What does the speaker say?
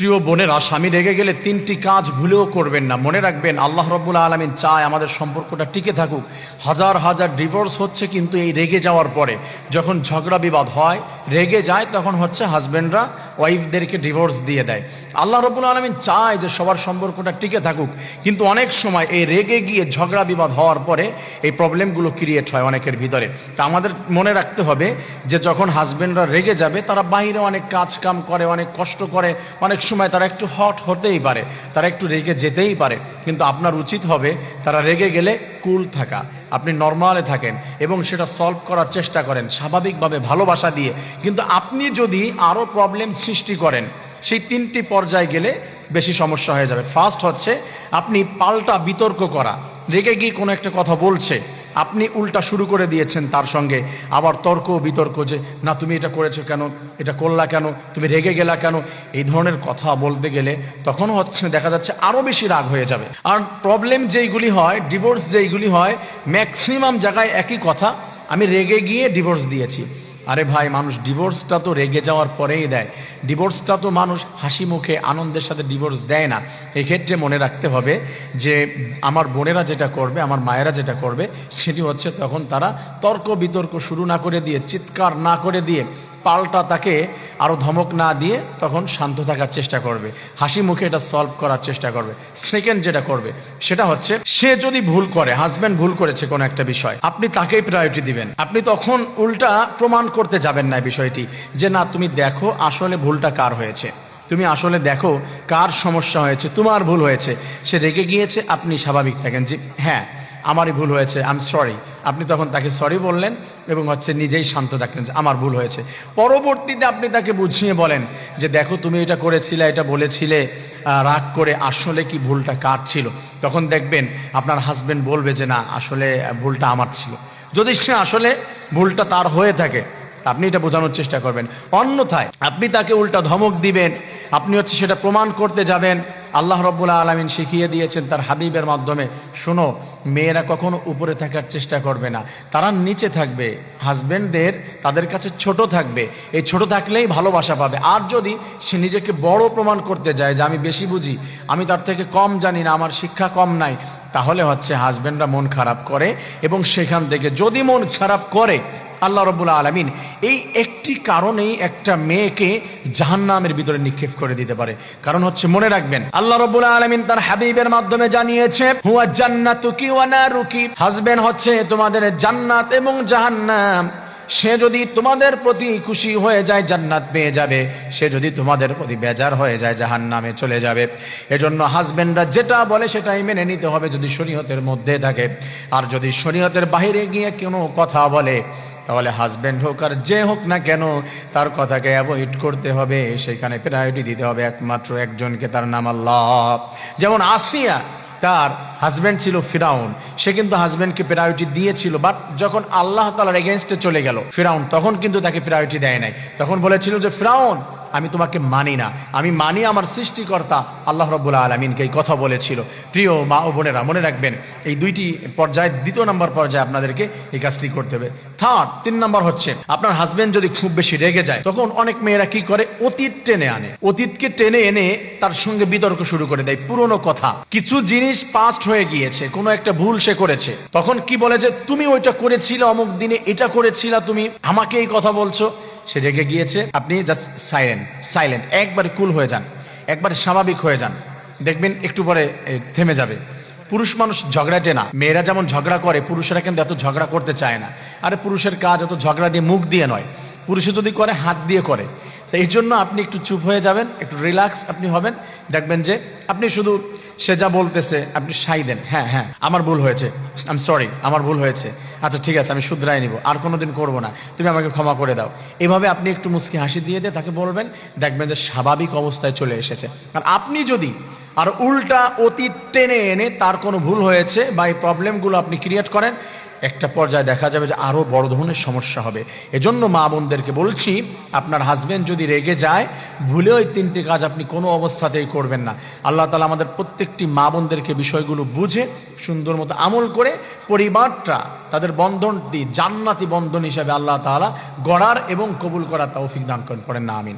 প্রিয় বোনেরা, স্বামী রেগে গেলে তিনটি কাজ ভুলেও করবেন না। মনে রাখবেন, আল্লাহ রব্বুল আলমিন চায় আমাদের সম্পর্কটা টিকে থাকুক। হাজার হাজার ডিভোর্স হচ্ছে কিন্তু এই রেগে যাওয়ার পরে। যখন ঝগড়া বিবাদ হয়, রেগে যায়, তখন হচ্ছে হাজব্যান্ডরা ওয়াইফদেরকে ডিভোর্স দিয়ে দেয়। আল্লাহ রব্বুল আলমিন চায় যে সবার সম্পর্কটা টিকে থাকুক, কিন্তু অনেক সময় এই রেগে গিয়ে ঝগড়া বিবাদ হওয়ার পরে এই প্রবলেমগুলো ক্রিয়েট হয় অনেকের ভিতরে। তা আমাদের মনে রাখতে হবে যে যখন হাজব্যান্ডরা রেগে যাবে, তারা বাইরে অনেক কাজ কাম করে, অনেক কষ্ট করে, অনেক সময় তারা একটু হট হতেই পারে, তারা একটু রেগে যেতেই পারে। কিন্তু আপনার উচিত হবে তারা রেগে গেলে কুল থাকা। আপনি নর্মালে থাকেন এবং সেটা সলভ করার চেষ্টা করেন, স্বাভাবিকভাবে ভালোবাসা দিয়ে। কিন্তু আপনি যদি আরও প্রবলেম সৃষ্টি করেন, সেই তিনটি পর্যায়ে গেলে বেশি সমস্যা হয়ে যাবে। ফার্স্ট হচ্ছে, আপনি পাল্টা বিতর্ক করা। রেগে গিয়ে কোনো একটা কথা বলছে আপনি উল্টা শুরু করে দিয়েছেন তার সঙ্গে। আবার তর্ক বিতর্ক যে, না, তুমি এটা করেছ কেন? এটা করলা কেন? তুমি রেগে গেলা কেন? এই ধরনের কথা বলতে গেলে তখনও হচ্ছে দেখা যাচ্ছে আরও বেশি রাগ হয়ে যাবে। আর প্রবলেম যেইগুলি হয় ডিভোর্স যেইগুলি হয় ম্যাক্সিমাম জায়গায় একই কথা, আমি রেগে গিয়ে ডিভোর্স দিয়েছি। আরে ভাই, মানুষ ডিভোর্সটা তো রেগে যাওয়ার পরেই দেয়। ডিভোর্সটা তো মানুষ হাসি মুখে, আনন্দের সাথে ডিভোর্স দেয় না। এক্ষেত্রে মনে রাখতে হবে যে, আমার বোনেরা যেটা করবে, আমার মায়েরা যেটা করবে, সেটি হচ্ছে তখন তারা তর্ক বিতর্ক শুরু না করে দিয়ে, চিৎকার না করে দিয়ে পাল্টা তাকে আরও ধমক না দিয়ে তখন শান্ত থাকার চেষ্টা করবে। হাসি মুখে এটা সলভ করার চেষ্টা করবে। সেকেন্ড যেটা করবে, সেটা হচ্ছে সে যদি ভুল করে হাজব্যান্ড ভুল করেছে কোনো একটা বিষয়, আপনি তাকেই প্রায়োরিটি দিবেন। আপনি তখন উল্টা প্রমাণ করতে যাবেন না বিষয়টি যে না, তুমি দেখো আসলে ভুলটা কার হয়েছে। তুমি আসলে দেখো কার সমস্যা হয়েছে, তোমার ভুল হয়েছে। সে রেগে গিয়েছে, আপনি স্বাভাবিক থাকেন যে হ্যাঁ আমারই ভুল হয়েছে আই এম সরি আপনি তখন তাকে সরি বললেন এবং হচ্ছে নিজেই শান্ত থাকলেন যে আমার ভুল হয়েছে। পরবর্তীতে আপনি তাকে বুঝিয়ে বলেন যে দেখো তুমি এটা করেছিলে, এটা বলেছিলে রাগ করে আসলে কি ভুলটা কার ছিল? তখন দেখবেন আপনার হাজবেন্ড বলবে যে না, আসলে ভুলটা আমার ছিল। যদি সে আসলে ভুলটা তার হয়ে থাকে আপনি এটা বোঝানোর চেষ্টা করবেন। অন্যথায় আপনি তাকে উল্টা ধমক দিবেন, আপনি হচ্ছে সেটা প্রমাণ করতে যাবেন আল্লাহ রব্বুল্লাহ আলমিন শিখিয়ে দিয়েছেন তার হাবিবের মাধ্যমে, শোনো, মেয়েরা কখনো উপরে থাকার চেষ্টা করবে না। তারা নিচে থাকবে হাজব্যান্ডদের তাদের কাছে ছোট থাকবে। এই ছোট থাকলেই ভালোবাসা পাবে। আর যদি সে নিজেকে বড় প্রমাণ করতে যায় যে আমি বেশি বুঝি, আমি তার থেকে কম জানি না, আমার শিক্ষা কম নাই, তাহলে হচ্ছে হাজব্যান্ডরা মন খারাপ করে এবং সেখান থেকে যদি মন খারাপ করে আল্লাহ রব্বুল আলমিন এই একটি কারণেই একটা মেয়েকে জাহান্নামের ভিতরে নিক্ষেপ করে দিতে পারে। কারণ হচ্ছে মনে রাখবেন, আল্লাহ রব্বুল আলমিন তার হাবিবের মাধ্যমে জানিয়েছে, হুয়া জান্নাতুকি ওয়া নারুকি। হাজবেন্ড হচ্ছে, তোমাদের জান্নাত এবং জাহান্নাম, সে যদি তোমাদের প্রতি খুশি হয়ে যায়, জান্নাত পেয়ে যাবে। সে যদি তোমাদের প্রতি বেজার হয়ে যায় জাহান নামে চলে যাবে। এজন্য হাজবেন্ডরা যেটা বলে সেটাই মেনে নিতে হবে যদি শরীয়তের মধ্যে থাকে। আর যদি শরীয়তের বাইরে গিয়ে কোনো কথা বলে তাহলে হাজব্যান্ড হোক আর যে হোক না কেন, তার কথাকে অ্যাভয়েড করতে হবে। সেখানে প্রায়োরিটি দিতে হবে একমাত্র একজনকে, তার নাম আল্লাহ। যেমন আসিয়া, তার হাজব্যান্ড ছিল ফিরাউন। সে কিন্তু হাজব্যান্ডকে প্রায়োরিটি দিয়েছিল বাট যখন আল্লাহ তালার এগেনস্টে চলে গেল, ফিরাউন তখন কিন্তু তাকে প্রায়োরিটি দেয় নাই। তখন বলেছিল যে, ফিরাউন আমি তোমাকে মানি না। আমি মানি আমার সৃষ্টিকর্তা আল্লাহ রব্বুল্লা আলমিনকে এই কথা বলেছিল। প্রিয় মা ও বোনেরা, মনে রাখবেন, এই দুইটি পর্যায়ে, দ্বিতীয় নম্বর পর্যায়ে আপনাদেরকে এই কাজটি করতে হবে। থার্ড তিন নম্বর হচ্ছে, আপনার হাজবেন্ড যদি খুব বেশি রেগে যায়, তখন অনেক মেয়েরা কি করে? অতীত টেনে আনে। অতীতকে টেনে এনে তার সঙ্গে বিতর্ক শুরু করে দেয়। পুরনো কথা। কিছু জিনিস পাস্ট হয়ে গিয়েছে, কোনো একটা ভুল সে করেছে। তখন কি বলে যে, তুমি ওইটা করেছিলে, অমুক দিনে এটা করেছিলা তুমি, আমাকে এই কথা বলছো? সে রেগে গিয়েছে। আপনি জাস্ট সাইলেন্ট সাইলেন্ট একবারে কুল হয়ে যান, একবারে স্বাভাবিক হয়ে যান। দেখবেন একটু পরে থেমে যাবে। পুরুষ মানুষ ঝগড়াটে না। মেয়েরা যেমন ঝগড়া করে, পুরুষেরা কিন্তু এত ঝগড়া করতে চায় না। আরে পুরুষের কাজ এত ঝগড়া দিয়ে মুখ দিয়ে নয়। পুরুষে যদি করে, হাত দিয়ে করে। তো এই জন্য আপনি একটু চুপ হয়ে যাবেন, একটু রিল্যাক্স আপনি হবেন। দেখবেন যে আপনি শুধু সে যা বলতেছে, আপনি সাই দেন। হ্যাঁ হ্যাঁ আমার ভুল হয়েছে। আম সরি আমার ভুল হয়েছে। আচ্ছা ঠিক আছে, আমি শুধরাই নিব, আর কোনো দিন করব না। তুমি আমাকে ক্ষমা করে দাও। এভাবে আপনি একটু মুসকি হাসি দিয়ে দিয়ে তাকে বলবেন, দেখবেন যে স্বাভাবিক অবস্থায় চলে এসেছে। আর আপনি যদি আর উল্টা অতীত টেনে এনে তার কোনো ভুল হয়েছে বা এই প্রবলেমগুলো আপনি ক্রিয়েট করেন একটা পর্যায়ে দেখা যাবে যে আরও বড় ধরনের সমস্যা হবে। এজন্য মা বোনদেরকে বলছি, আপনার হাজবেন্ড যদি রেগে যায়, ভুলে ওই তিনটি কাজ আপনি কোনো অবস্থাতেই করবেন না। আল্লাহ তালা আমাদের প্রত্যেকটি মা বোনদেরকে বিষয়গুলো বুঝে, সুন্দর মতো আমল করে পরিবারটা, তাদের বন্ধনটি জান্নাতি বন্ধন হিসাবে আল্লাহ তাআলা গড়ার এবং কবুল করার তৌফিক দান করেন। না, আমিন।